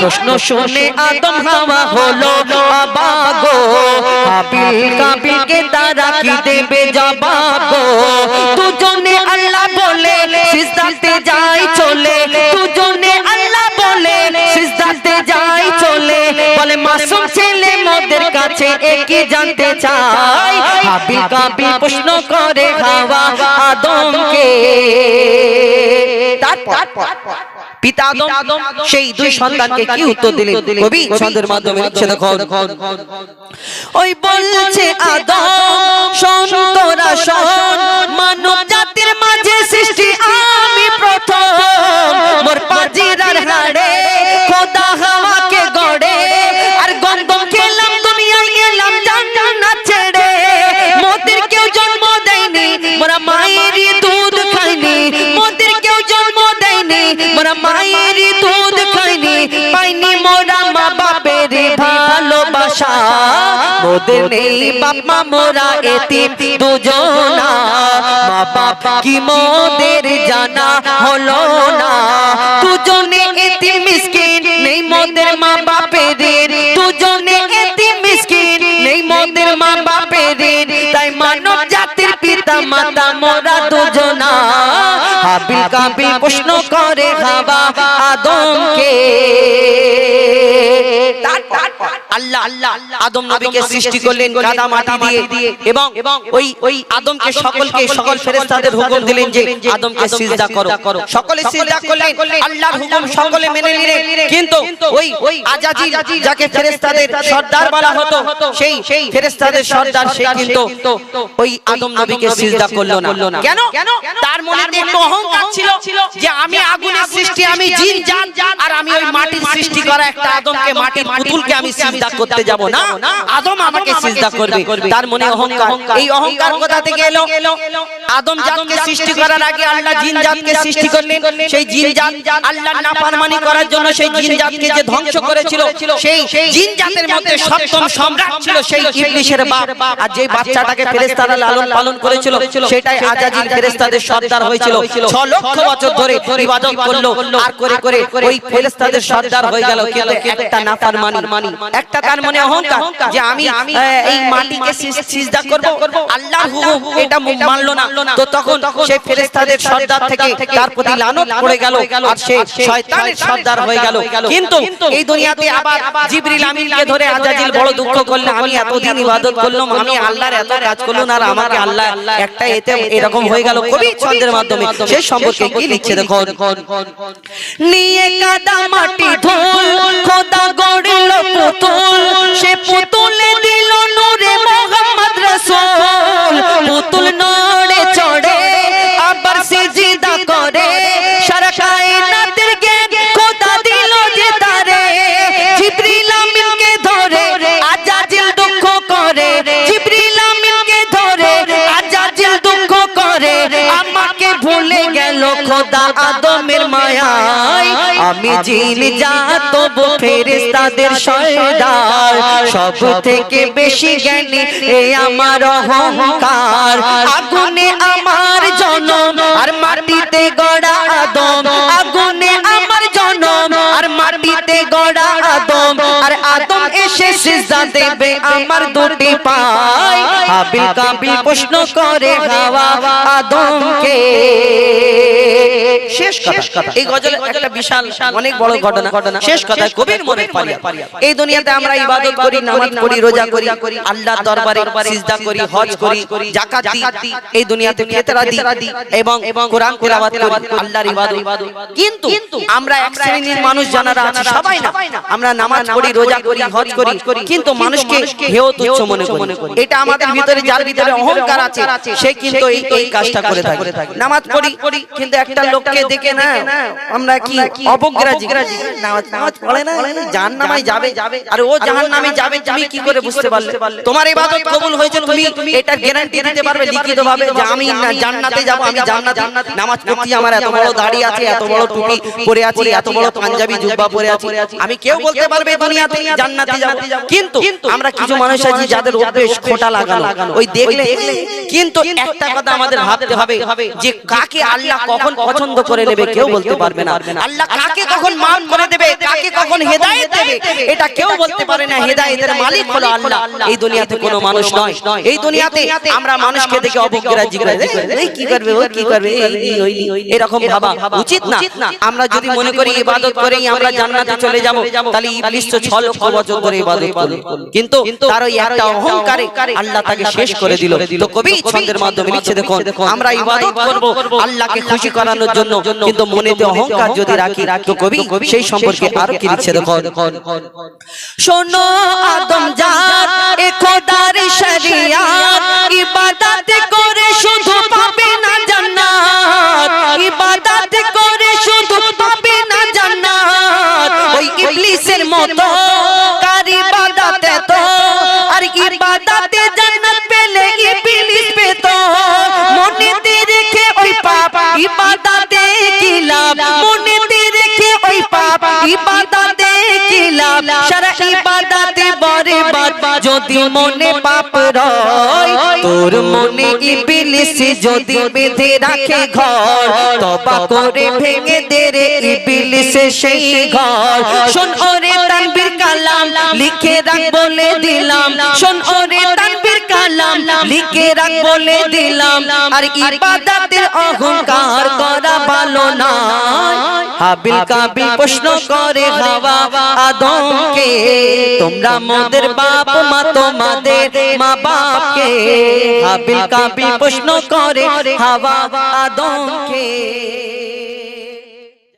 প্রশ্ন শুনে আদম হাওয়া হলো আবাগো হাবিল কাবিলকে তারা কি দেবে জবাবো দুজনে আল্লাহ বলে, সিজদাতে যাই চলে। দুজনে আল্লাহ বলে, সিজদাতে যাই চলে। বলে, মাসুম ছেলে মোদের কাছে একই জানতে চাই। হাবিল কাবিল প্রশ্ন করে হাওয়া আদমকে। তারপর পিতা আদম সেই দুই সন্তানকে কি উত্তর দিলেন? কবি ছন্দের মাধ্যমে লিখছে দেখো ওই বলছে আদম শোন মোদের নেই বাপ মা মোরা এতিম দুজনা। মা বাপ কি মোদের জানা হলো না। দুজনে এতিম মিসকিন নেই মোদের মা বাপের। দুজনে এতিম মিসকিন নেই মোদের মা বাপের তাই মানব জাতির পিতা মাতা মোরা দুজনা। হাবিল কাবিল প্রশ্ন করে হাবা আদমকে। আল্লাহ আল্লাহ আদম নবীকে সৃষ্টি করলেন কাদা মাটি দিয়ে এবং ওই ওই আদমকে সকলকে সকল ফেরেশতাদের হুকুম দিলেন যে আদমকে সিজদা করো। সকলে সিজদা করলেন আল্লাহর হুকুম সকলে মেনে নিলেন। কিন্তু ওই ওই আজাজিল যাকে ফেরেশতাদের সর্দার বলা হতো সেই সেই ফেরেশতাদের সর্দার সে কিন্তু ওই আদম নবীকে সিজদা করল না। কেন? তার মনে একটু অহংকার ছিল যে আমি আগুনের সৃষ্টি আমি জিন জান আর আমি ওই মাটির সৃষ্টি করা একটা আদমকে মাটির পুতুলকে আমি সিজদা করতে যাব না? আদম আমাকে সিজদা করবে। তার মনে অহংকার। এই অহংকার কোথা থেকে এলো? আদম জাতকে সৃষ্টি করার আগে আল্লাহ জিন জাতকে সৃষ্টি করলেন। সেই জিন জাত আল্লাহর নাফরমানি করার জন্য সেই জিন জাতকে যে ধ্বংস করেছিল সেই জিন জাতের মধ্যে সপ্তম সম্রাট ছিল সেই ইবলিশের বাপ। আর যে বাচ্চাটাকে ফেরেশতারা লালন পালন করেছিল সেটাই আজাজিল ফেরেশতাদের সর্দার হয়েছিল 6 লক্ষ বছর ধরে ইবাদত করল আর করে করে ওই ফেরেশতাদের সর্দার হয়ে গেল কিন্তু একটা নাফরমানি একটা তার মনে অহংকার যে আমি এই মাটিকে সিজদা করব আল্লাহর হুকুম এটা মানলো না। তো তখন সেই ফেরেশতাদের সর্দার থেকে তার প্রতি লানত পড়ে গেল আর সে শয়তানের সর্দার হয়ে গেল। কিন্তু এই দুনিয়াতে আবার জিবরিল আমিনকে ধরে আজাজিল বড় দুঃখ করলে আমি এতদিন ইবাদত করলাম আমি আল্লাহর এত কাজ করলাম আর আমাকে আল্লাহ একটা এতে এরকম হয়ে গেল কবি ছন্দের মাধ্যমে। সে সম্পর্কে কি লিখছে দেখো নিয়ে কাদা মাটি ধুল খোদা গড়িল পুতুল, সে পুতুলে দিল নূরে মোহাম্মদ রাসূল। পুতুল নড়ে চড়ে, আবার সিজদা করে। সারা কায়নাতের জ্ঞান খোদা দিল যে তারে। জিবরিল আমিনকে ধরে, আজাজিল দুঃখ করে। জিবরিল আমিনকে ধরে, আজাজিল দুঃখ করে। আমাকে ভুলে গেল খোদা আদমের মায়ায়। আমি জিন জাত তবু ফেরেশতাদের সয়দার। সব থেকে বেশি জ্ঞানী এ আমার অহংকার। আগুনে আমার জনম। আর মাটিতে এসে সিজদা দেবে আমার দুটি পায় হাবিল কাবিল প্রশ্ন করে হাওয়া আদমকে। শেষ কথা। এই গজলে একটা বিশাল অনেক বড় ঘটনা। ঘটনা। শেষ কথা কবির মনে পারি এই দুনিয়াতে আমরা ইবাদত করি নামাজ পড়ি রোজা করি আল্লাহর দরবারে সিজদা করি হজ করি যাকাত দিই। এই দুনিয়াতে ফিতরা দিই এবং কোরআন তেলাওয়াত করি আল্লাহর ইবাদত। কিন্তু আমরা এক শ্রেণির মানুষ জানারা আছি সবাই না। আমরা নামাজ পড়ি রোজা করি হজ করি কিন্তু মানুষকে হেয় তুচ্ছ মনে করি। এটা আমাদের ভিতরে যার ভিতরে অহংকার আছে সে কিন্তু এই এই কাজটা করে থাকে। নামাজ পড়ি কিন্তু একটা লোককে দেখে না আমরা কি অবজ্ঞাজি নামাজ নামাজ পড়ে না। জাহান নামায় যাবে। আর ও জাহান নামে যাবে তুমি কি করে বুঝতে পারলে? তোমার ইবাদত কবুল হয়েছে তুমি এটা গ্যারান্টি দিতে পারবে লিখিত ভাবে যে আমি জান্নাতে যাব আমি জান্নাতে নামাজ পড়ছি আমার এত বড় দাড়ি আছে এত বড় টুপি পরে আছি এত বড় পাঞ্জাবি জুব্বা পরে আছি আমি কেউ বলতে পারবে দুনিয়াতে জান্নাতে যাব কিন্তু আমরা কিছু মানুষ আছি যাদের অভ্যেস খোটা লাগানো ওই দেখলে কিন্তু একটা কথা আমাদের ভাবতে হবে যে কাকে আল্লাহ কখন পছন্দ করে নেবে কেউ বলতে পারবে না। আল্লাহ কাকে কখন মাফ করে দেবে কাকে কখন হেদায়েত দেবে এটা কেউ বলতে পারে না হেদায়েতের মালিক হলো আল্লাহ। এই দুনিয়াতে কোনো মানুষ নয়। এই দুনিয়াতে আমরা মানুষকে দেখে এই কি করবে ও কি করবে এই ওই এরকম ভাবা উচিত না আমরা যদি মনে করি ইবাদত করেই আমরা জান্নাতে চলে যাব তাহলে ইবলিস তো 6 লক্ষ বছর ধরে ইবাদত করল। কিন্তু তার ওই একটা অহংকারে আল্লাহ তাকে শেষ করে দিল। তো কবি ছন্দের মাধ্যমে লিখছে দেখুন আমরা ইবাদত করব আল্লাহকে খুশি করানোর জন্য। কিন্তু মনেতে অহংকার যদি রাখি তো কবি সেই সম্পর্কে আরও কি লিখছে দেখুন। শোনো আদম জাত এ খোদার সারা ইবাদতে বরে বাদ যদি মনে পাপ রয়, তোর মনে ইবলিস যদি বেঁধে রাখে ঘর, তবা করে ভেঙে দে রে ইবলিস সেই ঘর। শোন ওরে তানবীর কালাম, লিখে রাখ বলে দিলাম, শোন ওরে কালাম লিখে রাখ বলে দিলাম। আর ইবাদতের অহংকার করা ভালো না হাবিল কাবিল প্রশ্ন করে হাওয়া আদমকে তোমরা মোদের বাপ মা তোমাদের মা বাপকে। হাবিল কাবিল প্রশ্ন করে হাওয়া আদমকে।